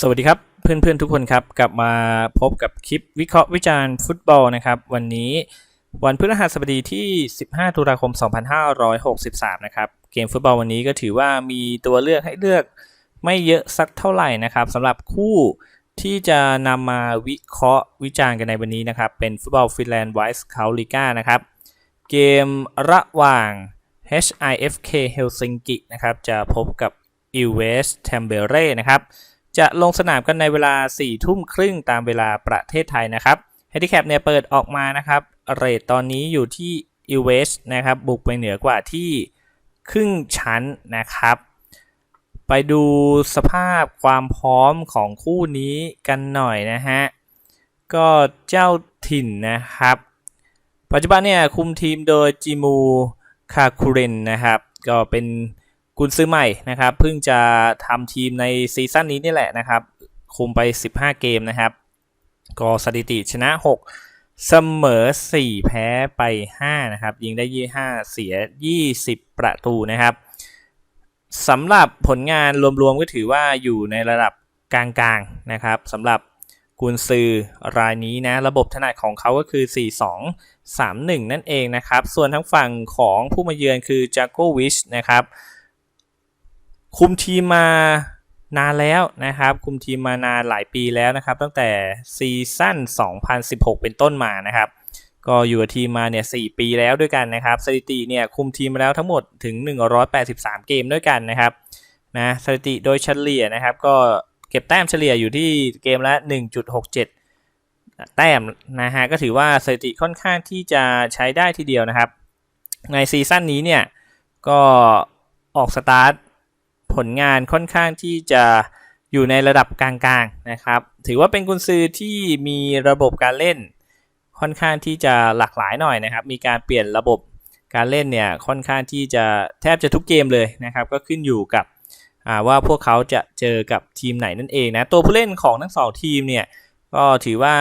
สวัสดีครับเพื่อนๆทุกคนครับ กลับมาพบกับคลิปวิเคราะห์วิจารณ์ฟุตบอลนะครับ วันนี้วันพฤหัสบดีที่ 15 ตุลาคม 2563 นะครับ เกมฟุตบอลวันนี้ก็ถือว่ามีตัวเลือกให้เลือกไม่เยอะสักเท่าไหร่นะครับสำหรับคู่ที่จะนำมาวิเคราะห์วิจารณ์กันในวันนี้นะครับ เป็นฟุตบอลฟินแลนด์ไวส์คาลิก้านะครับ เกมระหว่าง HIFK Helsinki นะครับจะพบกับ i w e s t t e m b e r e นะครับ จะลงสนามกันในเวลา4ทุ่มครึ่งตามเวลาประเทศไทยนะครับ h a n d i c a p เนี่ยเปิดออกมานะครับเรทตอนนี้อยู่ที่ e w e s t นะครับบุกไปเหนือกว่าที่ครึ่งชั้นนะครับ ไปดูสภาพความพร้อมของคู่นี้กันหน่อยนะฮะ ก็เจ้าถิ่นนะครับ ปัจจุบันเนี่ยคุมทีมโดยจิมูคาคูเรนนะครับ ก็เป็น กุนซื้อใหม่นะครับเพิ่งจะทำทีมในซีซั่นนี้นี่แหละนะครับ คุมไป 15 เกมนะครับ ก็สถิติชนะ 6 เสมอ 4 แพ้ไป 5 นะครับ ยิงได้ 25 เสีย 20 ประตูนะครับสำหรับผลงานรวมๆก็ถือว่าอยู่ในระดับกลางๆนะครับสำหรับกุนซือรายนี้นะระบบถนัดของเขาก็คือ 4 2 3 1 นั่นเองนะครับ ส่วนทั้งฝั่งของผู้มาเยือนคือจ a โกวิชนะครับ คุมทีมมานานแล้วนะครับ คุมทีมมานานหลายปีแล้วนะครับ ตั้งแต่ซีซั่น 2016 เป็นต้นมานะครับ ก็อยู่กับทีมมาเนี่ย4ปีแล้วด้วยกันนะครับ สถิติเนี่ยคุมทีมมาแล้วทั้งหมดถึง 183 เกมด้วยกันนะครับนะสถิติโดยเฉลี่ยนะครับ ก็เก็บแต้มเฉลี่ยอยู่ที่เกมละ 1.67 แต้มนะฮะก็ถือว่าสถิติค่อนข้างที่จะใช้ได้ทีเดียวนะครับ ในซีซั่นนี้เนี่ยก็ออกสตาร์ท ผลงานค่อนข้างที่จะอยู่ในระดับกลางๆนะครับ ถือว่าเป็นกุนซือที่มีระบบการเล่น ค่อนข้างที่จะหลากหลายหน่อยนะครับ มีการเปลี่ยนระบบการเล่นเนี่ยค่อนข้างที่จะแทบจะทุกเกมเลยนะครับ ก็ขึ้นอยู่กับว่าพวกเขาจะเจอกับทีมไหนนั่นเองนะตัวผู้เล่นของทั้งสองทีมเนี่ยก็ถือว่า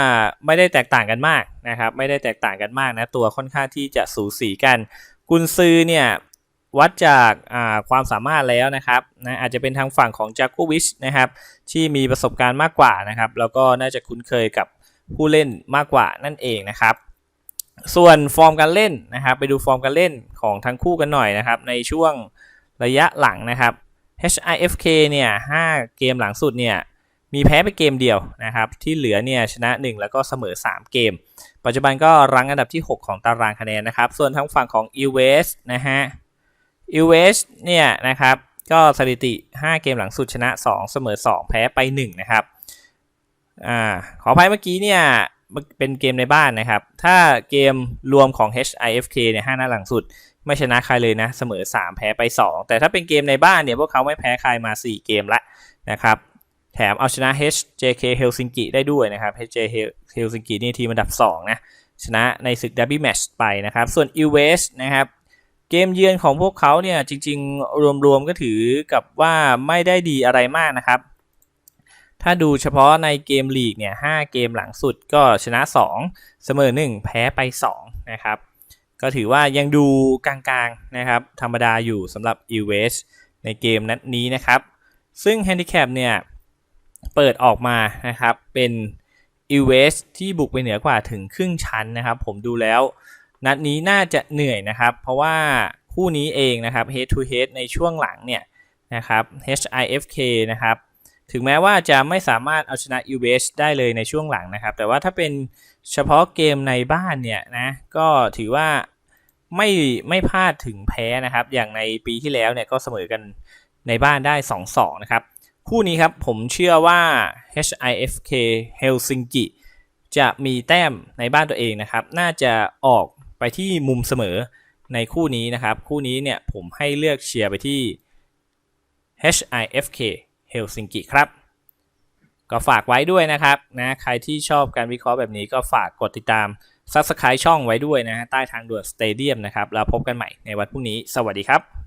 ไม่ได้แตกต่างกันมากนะครับ ไม่ได้แตกต่างกันมากนะตัวค่อนข้างที่จะสูสีกัน กุนซือเนี่ย วัดจากความสามารถแล้วนะครับนะอาจจะเป็นทางฝั่งของจากูวิชนะครับที่มีประสบการณ์มากกว่านะครับ แล้วก็น่าจะคุ้นเคยกับผู้เล่นมากกว่านั่นเองนะครับ ส่วนฟอร์มการเล่นนะครับ ไปดูฟอร์มการเล่นของทั้งคู่กันหน่อยนะครับ ในช่วงระยะหลังนะครับ HIFK เนี่ย5เกมหลังสุดเนี่ยมีแพ้ไปเกมเดียวนะครับ ที่เหลือเนี่ยชนะ 1 แล้วก็เสมอ 3 เกม ปัจจุบันก็รั้งอันดับที่ 6 ของตารางคะแนนนะครับ ส่วนทางฝั่งของ e w e s นะฮะ e w e s เนี่ยนะครับก็สถิติ 5 เกมหลังสุดชนะ 2 เสมอ 2 แพ้ไป 1 นะครับอ่าขออภัยเมื่อกี้เนี่ยเป็นเกมในบ้านนะครับ ถ้าเกมรวมของ HIFK เนี่ย5หน้าหลังสุด ไม่ชนะใครเลยนะ เสมอ 3 แพ้ไป 2 แต่ถ้าเป็นเกมในบ้านเนี่ยพวกเขาไม่แพ้ใครมา 4 เกมละนะครับ แถมเอาชนะ HJK Helsinki ได้ด้วยนะครับ HJK Helsinki นี่ทีมอันดับ 2 นะ ชนะในศึก Derby Match ไปนะครับ ส่วน e w e s นะครับ เกมเยือนของพวกเขาเนี่ยจริงๆ รวมๆก็ถือกับว่าไม่ได้ดีอะไรมากนะครับ ถ้าดูเฉพาะในเกมลีกเนี่ย5เกมหลังสุดก็ชนะ 2 เสมอ 1 แพ้ไป 2 นะครับ ก็ถือว่ายังดูกลางๆนะครับ ธรรมดาอยู่สำหรับ e w e s ในเกมนัดนี้นะครับ ซึ่ง Handicap เนี่ยเปิดออกมานะครับเป็น e w e s ที่บุกไปเหนือกว่าถึงครึ่งชั้นนะครับ ผมดูแล้ว นัดนี้น่าจะเหนื่อยนะครับ เพราะว่าคู่นี้เองนะครับ head to head ในช่วงหลังเนี่ยนะครับ HIFK นะครับ ถึงแม้ว่าจะไม่สามารถเอาชนะ e w e s ได้เลยในช่วงหลังนะครับ แต่ว่าถ้าเป็นเฉพาะเกมในบ้านเนี่ยนะ ก็ถือว่าไม่ไม่พลาดถึงแพ้นะครับ อย่างในปีที่แล้วเนี่ยก็เสมอกันในบ้านได้ 2-2 นะครับ คู่นี้ครับผมเชื่อว่า HIFK Helsinki จะมีแต้มในบ้านตัวเองนะครับ น่าจะออก ไปที่มุมเสมอในคู่นี้นะครับ คู่นี้เนี่ยผมให้เลือกเชียร์ไปที่ HIFK Helsinki ครับ ก็ฝากไว้ด้วยนะครับนะใครที่ชอบการวิเคราะห์แบบนี้ก็ฝากกดติดตาม Subscribe ช่องไว้ด้วยนะใต้ทางด่วนสเตเดียมนะครับแล้วพบกันใหม่ในวันพรุ่งนี้ สวัสดีครับ